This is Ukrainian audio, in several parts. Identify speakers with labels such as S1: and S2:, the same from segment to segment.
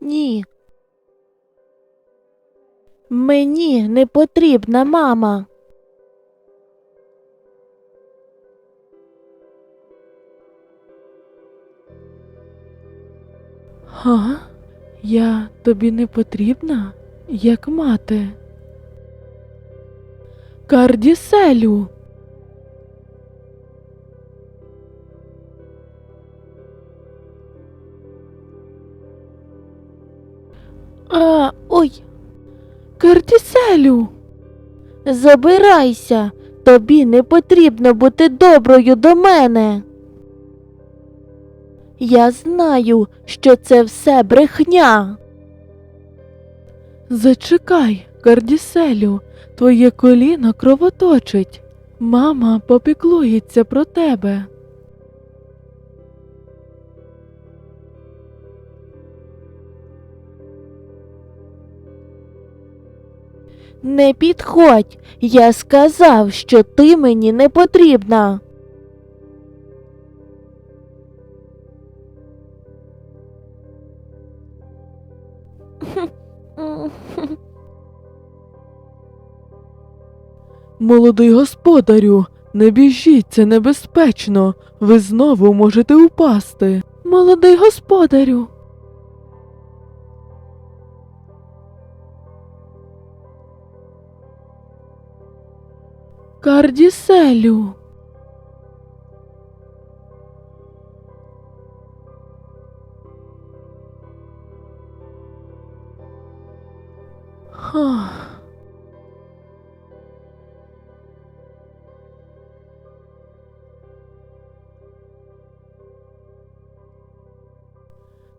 S1: Ні. Мені не потрібна мама. Га? Я тобі не потрібна, як мати. Кардіселю. А, ой. Кардіселю. Забирайся. Тобі не потрібно бути доброю до мене. Я знаю, що це все брехня. Зачекай, Кардіселю, твоє коліно кровоточить. Мама попіклується про тебе. Не підходь. Я сказав, що ти мені не потрібна. Молодий господарю, не біжіть, це небезпечно. Ви знову можете упасти. Молодий господарю. Кардіселю. Ха.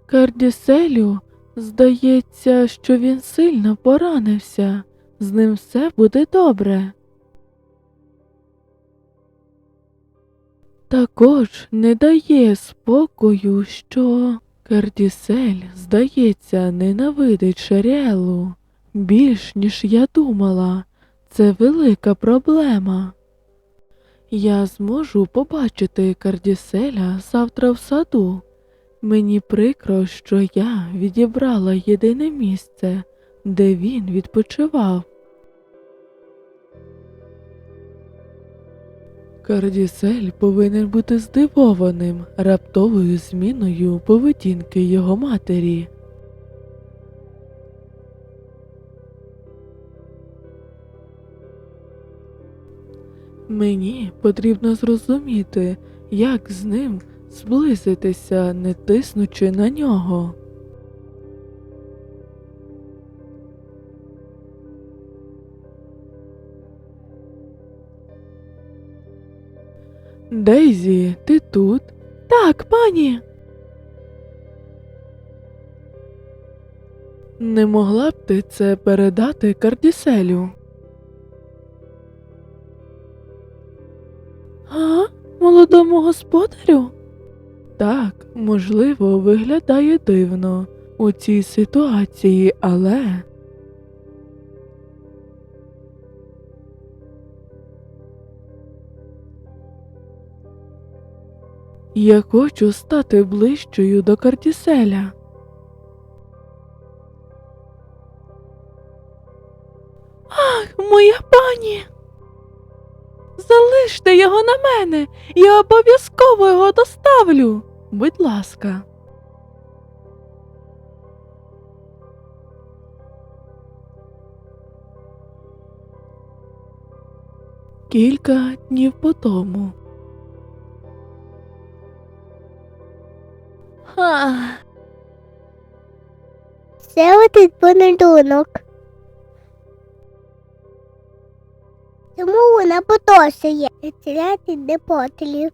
S1: Кардіселю, здається, що він сильно поранився. З ним все буде добре. Також не дає спокою, що Кардісель, здається, ненавидить Шерелу. Більш ніж я думала, це велика проблема. Я зможу побачити Кардіселя завтра в саду. Мені прикро, що я відібрала єдине місце, де він відпочивав. Кардісель повинен бути здивованим раптовою зміною поведінки його матері. Мені потрібно зрозуміти, як з ним зблизитися, не тиснучи на нього. Дейзі, ти тут? Так, пані. Не могла б ти це передати Кардіселю? А, молодому господарю? Так, можливо, виглядає дивно у цій ситуації, але. Я хочу стати ближчою до Картіселя. Ах, моя пані. Залиште його на мене, я обов'язково його доставлю. Будь ласка. Кілька днів по тому.
S2: Це один понедонок. Тому вона потосує відціляти непотріб.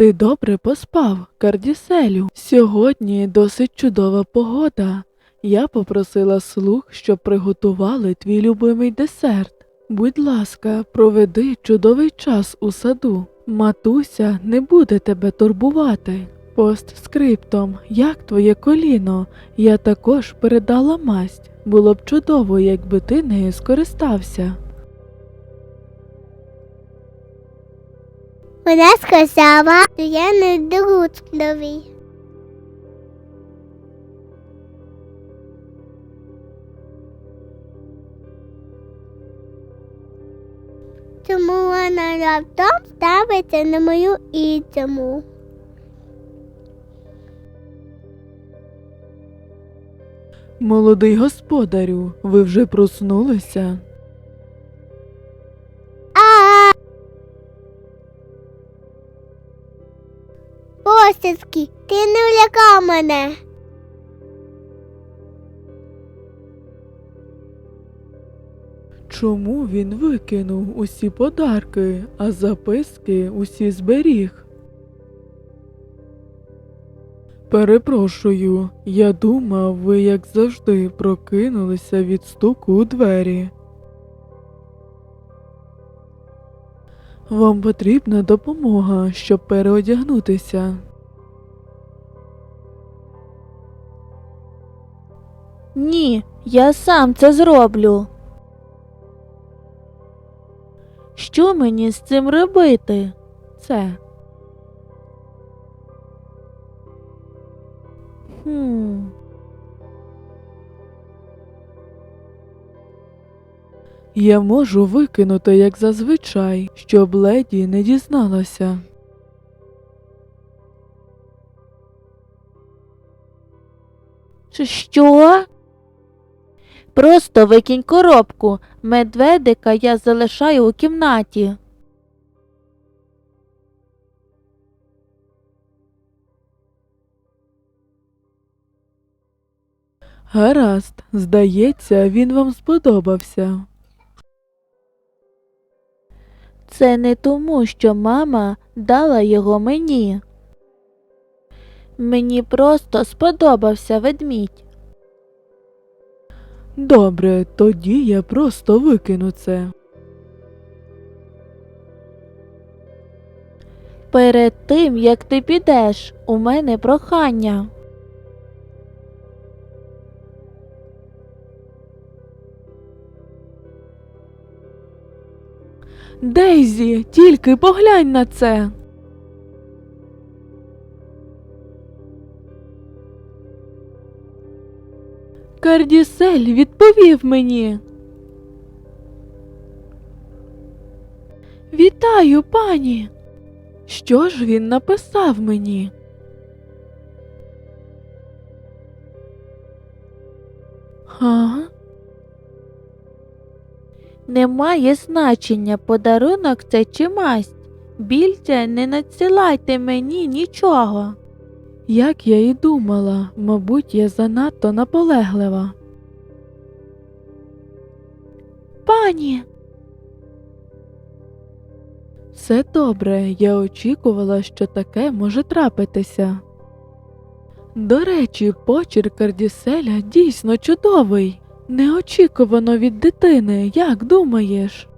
S1: Ти добре поспав, Кардіселю. Сьогодні досить чудова погода. Я попросила слуг, щоб приготували твій любимий десерт. Будь ласка, проведи чудовий час у саду. Матуся не буде тебе турбувати. Постскриптом, як твоє коліно? Я також передала масть. Було б чудово, якби ти нею скористався.
S2: Вона сказала, що я не доручливий. Тому вона раптом ставиться на мою ідзому.
S1: Молодий господарю, ви вже проснулися?
S2: Посідки, ти не влякав мене.
S1: Чому він викинув усі подарки, а записки усі зберіг? Перепрошую, я думав, ви, як завжди, прокинулися від стуку у двері. Вам потрібна допомога, щоб переодягнутися.
S3: Ні, я сам це зроблю. Що мені з цим робити?
S1: Це
S3: Хм.
S1: я можу викинути, як зазвичай, щоб леді не дізналася.
S3: Чи що? Просто викинь коробку. Медведика я залишаю у кімнаті.
S1: Гаразд, здається, він вам сподобався.
S3: Це не тому, що мама дала його мені. Мені просто сподобався ведмідь.
S1: Добре, тоді я просто викину це.
S3: Перед тим, як ти підеш, у мене прохання.
S1: Дейзі, тільки поглянь на це. Кардісель відповів мені. Вітаю, пані. Що ж він написав мені? Га?
S3: Немає значення, подарунок це чи масть. Більше не надсилайте мені нічого.
S1: Як я і думала, мабуть, я занадто наполеглива.
S3: Пані,
S1: Все добре, я очікувала, що таке може трапитися. До речі, почерк Кардіселя дійсно чудовий. Неочікувано від дитини, як думаєш?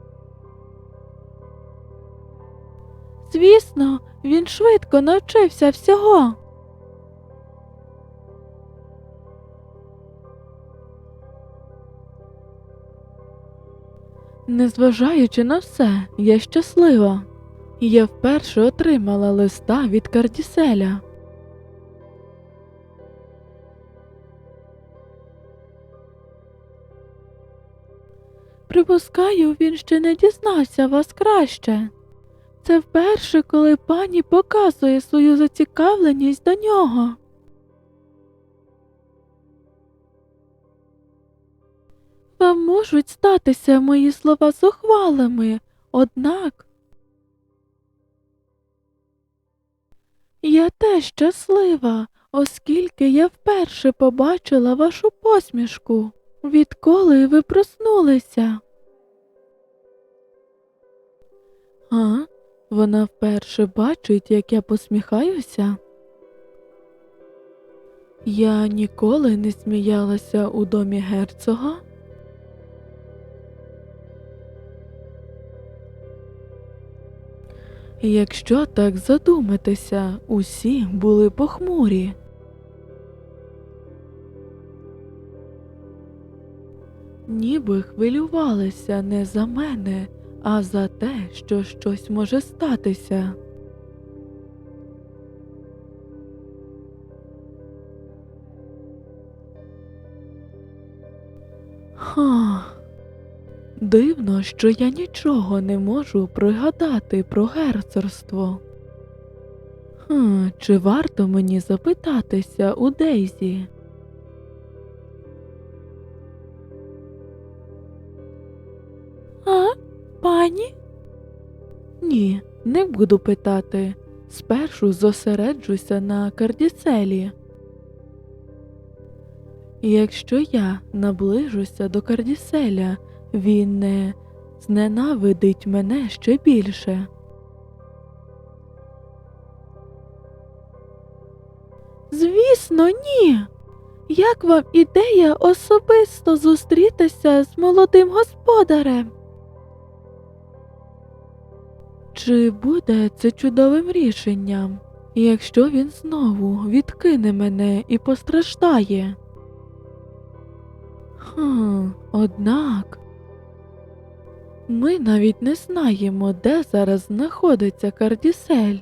S1: Звісно, він швидко навчився всього. Незважаючи на все, я щаслива. Я вперше отримала листа від Кардіселя. Припускаю, він ще не дізнався вас краще. Це вперше, коли пані показує свою зацікавленість до нього. Вам можуть статися мої слова зухвалими, однак. Я теж щаслива, оскільки я вперше побачила вашу посмішку, відколи ви проснулися. А, вона вперше бачить, як я посміхаюся. Я ніколи не сміялася у домі герцога. Якщо так задуматися, усі були похмурі. Ніби хвилювалися не за мене, а за те, що щось може статися. Дивно, що я нічого не можу пригадати про герцогство. Хм, чи варто мені запитатися у Дейзі? А, пані? Ні, не буду питати. Спершу зосереджуся на кардіцелі. Якщо я наближуся до кардіселя, він не зненавидить мене ще більше. Звісно, ні. Як вам ідея особисто зустрітися з молодим господарем? Чи буде це чудовим рішенням, якщо він знову відкине мене і постраждає? Хм, однак ми навіть не знаємо, де зараз знаходиться Кардісель.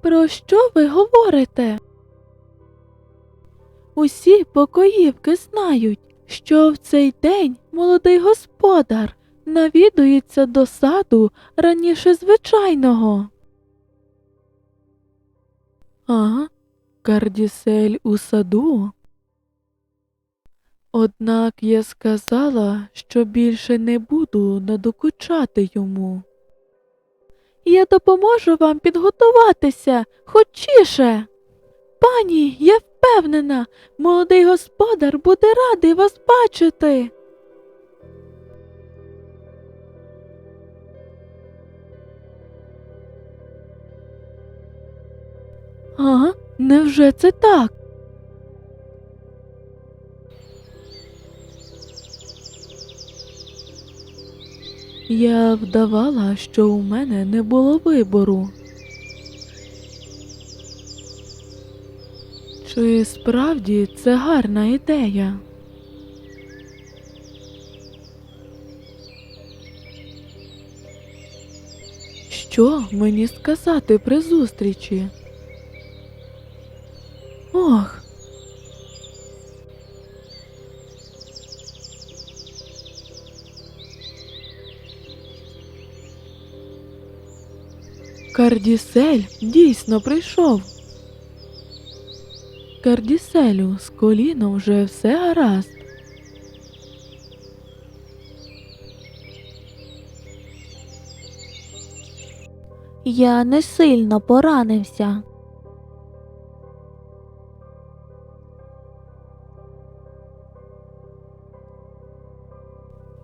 S1: Про що ви говорите? Усі покоївки знають, що в цей день молодий господар навідується до саду раніше звичайного. Ага, Кардісель у саду. Однак я сказала, що більше не буду надокучати йому. Я допоможу вам підготуватися хочіше. Пані, я впевнена, молодий господар буде радий вас бачити. А, невже це так? Я вдавала, що у мене не було вибору. Чи справді це гарна ідея? Що мені сказати при зустрічі? Ох. Кардісель дійсно прийшов. Кардіселю, з коліном вже все гаразд.
S3: Я не сильно поранився.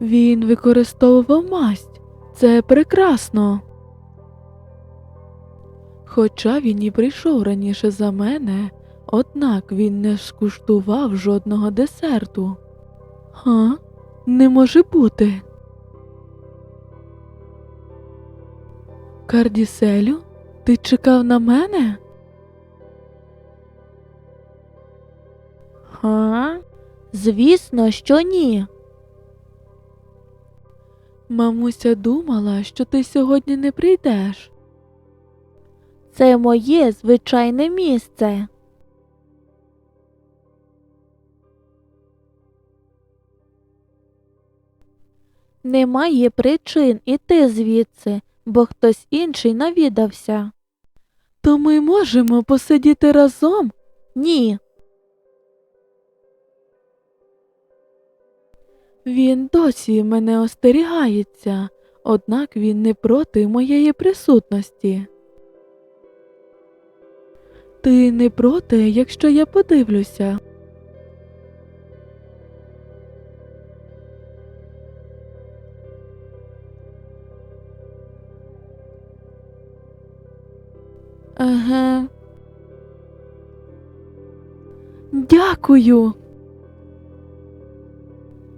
S1: Він використовував масть. Це прекрасно. Хоча він і прийшов раніше за мене, однак він не скуштував жодного десерту. Га? Не може бути. Кардіселю, ти чекав на мене?
S3: Га? Звісно, що ні.
S1: Мамуся думала, що ти сьогодні не прийдеш.
S3: Це моє звичайне місце. Немає причин іти звідси, бо хтось інший навідався.
S1: То ми можемо посидіти разом.
S3: Ні,
S1: Він досі мене остерігається, однак він не проти моєї присутності. Ти не проти, якщо я подивлюся. Еге. Дякую.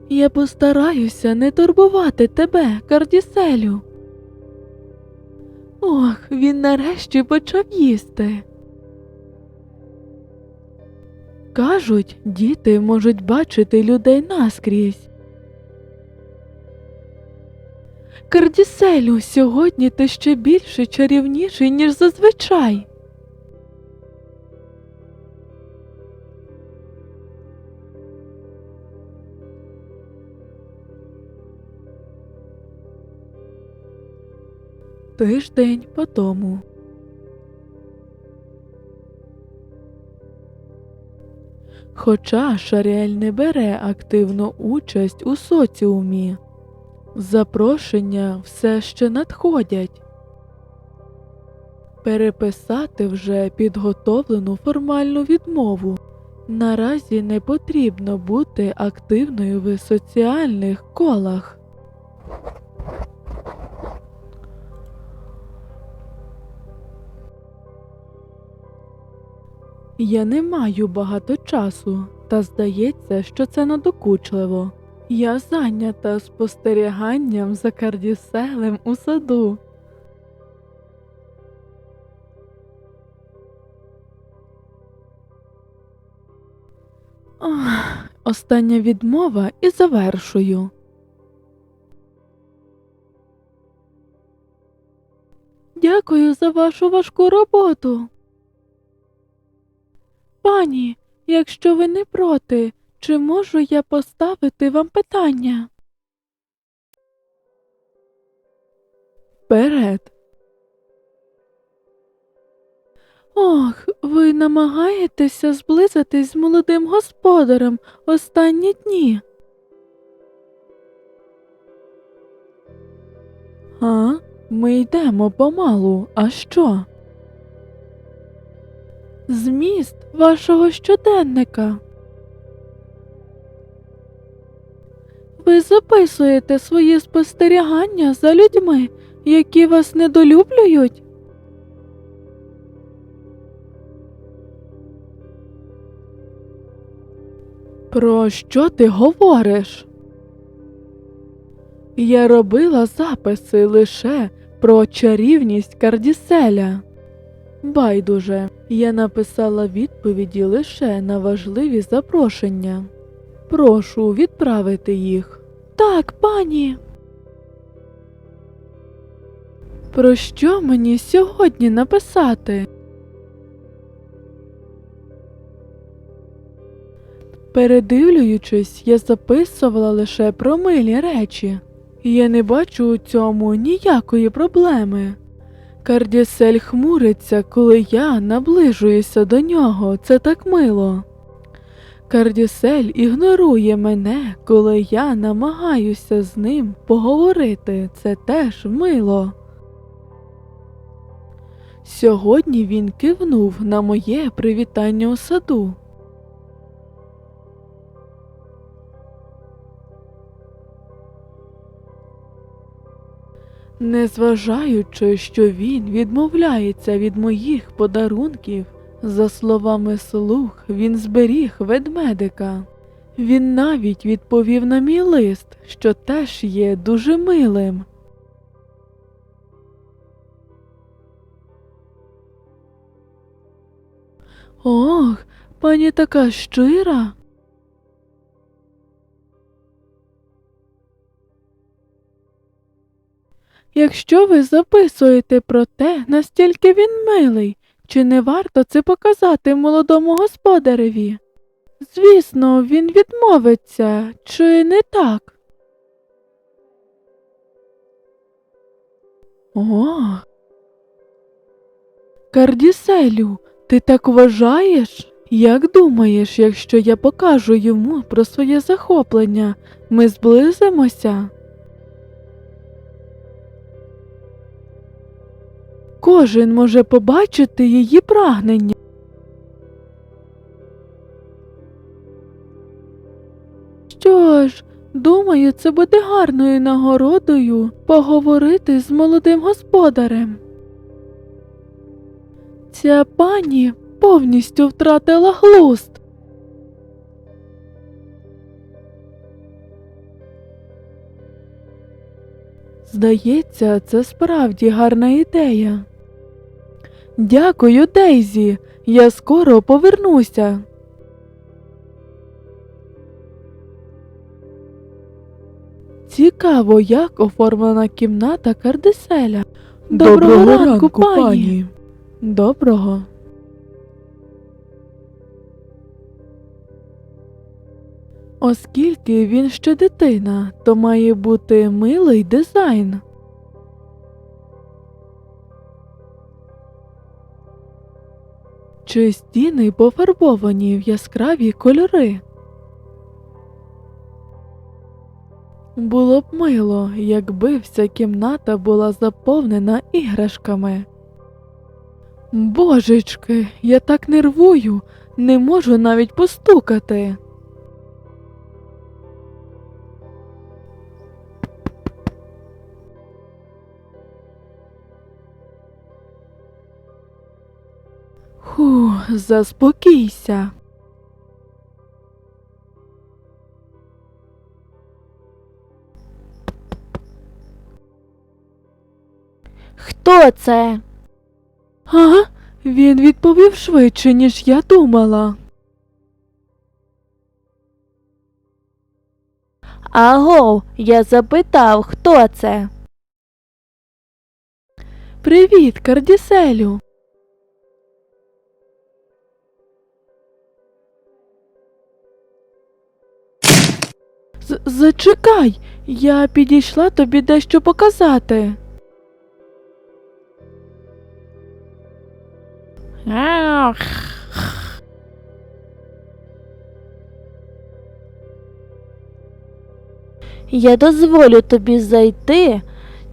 S1: Я постараюся не турбувати тебе, Кардіселю. Ох, він нарешті почав їсти. Кажуть, діти можуть бачити людей наскрізь. Кардіселю, сьогодні ти ще більше чарівніший, ніж зазвичай. Тиждень по тому. Хоча Шаріель не бере активну участь у соціумі, запрошення все ще надходять. Переписати вже підготовлену формальну відмову. Наразі не потрібно бути активною в соціальних колах. Я не маю багато часу, та здається, що це надокучливо. Я зайнята спостеріганням за кардіселем у саду. Ах, остання відмова і завершую. Дякую за вашу важку роботу. Пані, якщо ви не проти, чи можу я поставити вам питання? Вперед. Ох, ви намагаєтеся зблизитись з молодим господарем останні дні. А? Ми йдемо помалу, а що? Зміст вашого щоденника. Ви записуєте свої спостерігання за людьми, які вас недолюблюють? Про що ти говориш? Я робила записи лише про чарівність Кардіселя. Байдуже, я написала відповіді лише на важливі запрошення. Прошу відправити їх. Так, пані. Про що мені сьогодні написати? Передивлюючись, я записувала лише про милі речі. Я не бачу у цьому ніякої проблеми. Кардісель хмуриться, коли я наближуюся до нього, це так мило. Кардісель ігнорує мене, коли я намагаюся з ним поговорити, це теж мило. Сьогодні він кивнув на моє привітання у саду. Незважаючи, що він відмовляється від моїх подарунків, за словами слуг, він зберіг ведмедика. Він навіть відповів на мій лист, що теж є дуже милим. Ох, пані така щира. Якщо ви записуєте про те, настільки він милий, чи не варто це показати молодому господареві? Звісно, він відмовиться, чи не так? О. Кардіселю, ти так вважаєш? Як думаєш, якщо я покажу йому про своє захоплення, ми зблизимося? Кожен може побачити її прагнення. Що ж, думаю, це буде гарною нагородою поговорити з молодим господарем. Ця пані повністю втратила глузд. Здається, це справді гарна ідея. Дякую, Дейзі. Я скоро повернуся. Цікаво, як оформлена кімната Кардиселя. Доброго, ранку, пані. Доброго. Оскільки він ще дитина, то має бути милий дизайн. Чи стіни пофарбовані в яскраві кольори? Було б мило, якби вся кімната була заповнена іграшками. Божечки, я так нервую, не можу навіть постукати. Ху, заспокійся.
S3: Хто це?
S1: А? Він відповів швидше, ніж я думала.
S3: Агов, я запитав, хто це?
S1: Привіт, Кардіселю. Зачекай, я підійшла тобі дещо показати.
S3: Я дозволю тобі зайти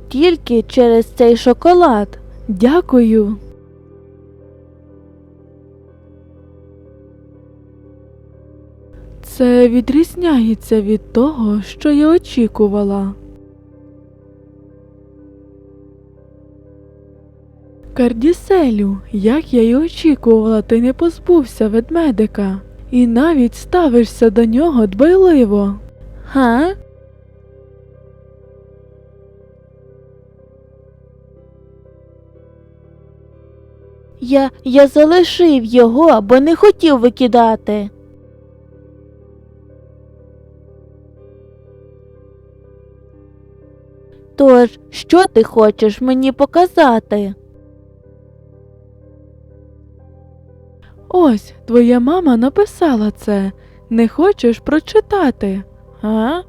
S3: тільки через цей шоколад.
S1: Дякую. Це відрізняється від того, що я очікувала. Кардіселю, як я й очікувала, ти не позбувся ведмедика і навіть ставишся до нього дбайливо.
S3: Га? Я, я залишив його, бо не хотів викидати. Тож, що ти хочеш мені показати?
S1: Ось, твоя мама написала це. Не хочеш прочитати?
S3: А?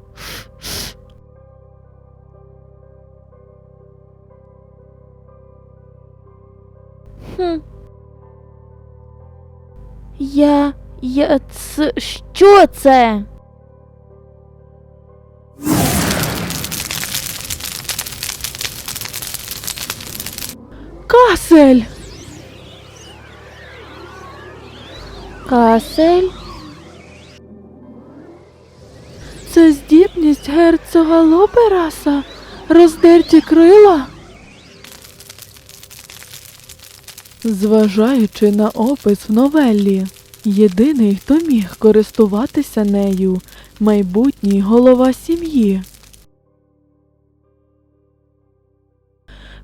S3: Хм. Я. Я. Ц... Що це?
S1: Касель!
S3: Касель?
S1: Це здібність герцога Лопераса? Роздерті крила? Зважаючи на опис в новеллі, єдиний, хто міг користуватися нею, майбутній голова сім'ї.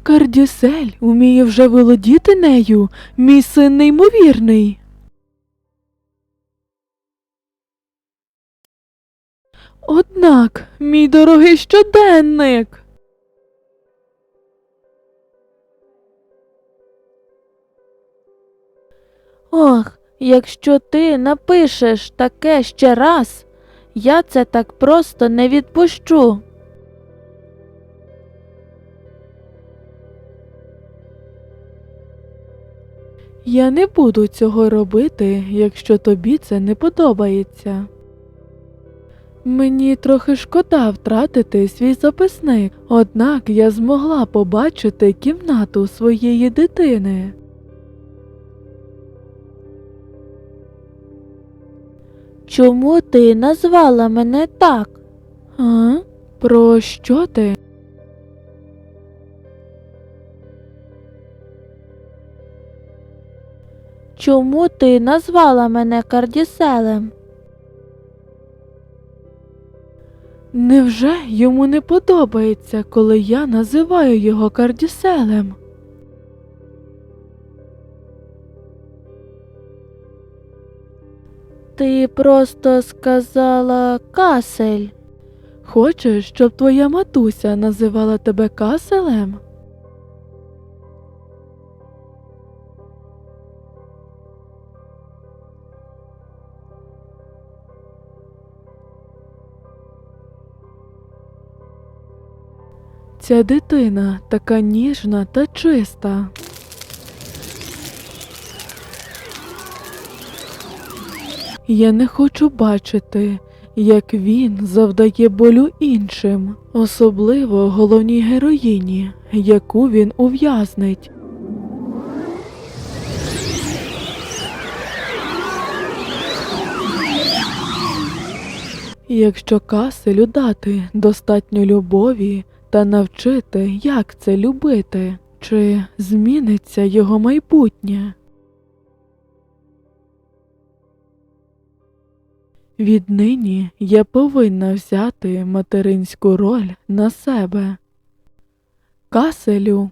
S1: Кардісель уміє вже володіти нею, мій син неймовірний. Однак, мій дорогий щоденник.
S3: Ох, якщо ти напишеш таке ще раз, я це так просто не відпущу.
S1: Я не буду цього робити, якщо тобі це не подобається. Мені трохи шкода втратити свій записник, однак я змогла побачити кімнату своєї дитини.
S3: Чому ти назвала мене так?
S1: А? Про що ти?
S3: Чому ти назвала мене Кардіселем?
S1: Невже йому не подобається, коли я називаю його кардіселем?
S3: Ти просто сказала касель.
S1: Хочеш, щоб твоя матуся називала тебе каселем? Ця дитина така ніжна та чиста. Я не хочу бачити, як він завдає болю іншим, особливо головній героїні, яку він ув'язнить. Якщо каселю дати достатньо любові та навчити, як це любити, чи зміниться його майбутнє? Віднині я повинна взяти материнську роль на себе. Каселю,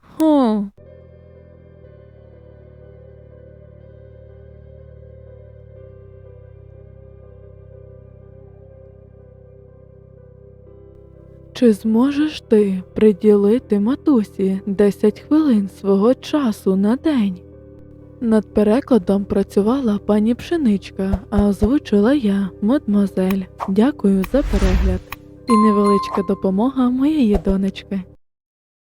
S3: Хм.
S1: Чи зможеш ти приділити матусі 10 хвилин свого часу на день? Над перекладом працювала пані Пшеничка, а озвучила я, мадмозель. Дякую за перегляд і невеличка допомога моєї донечки.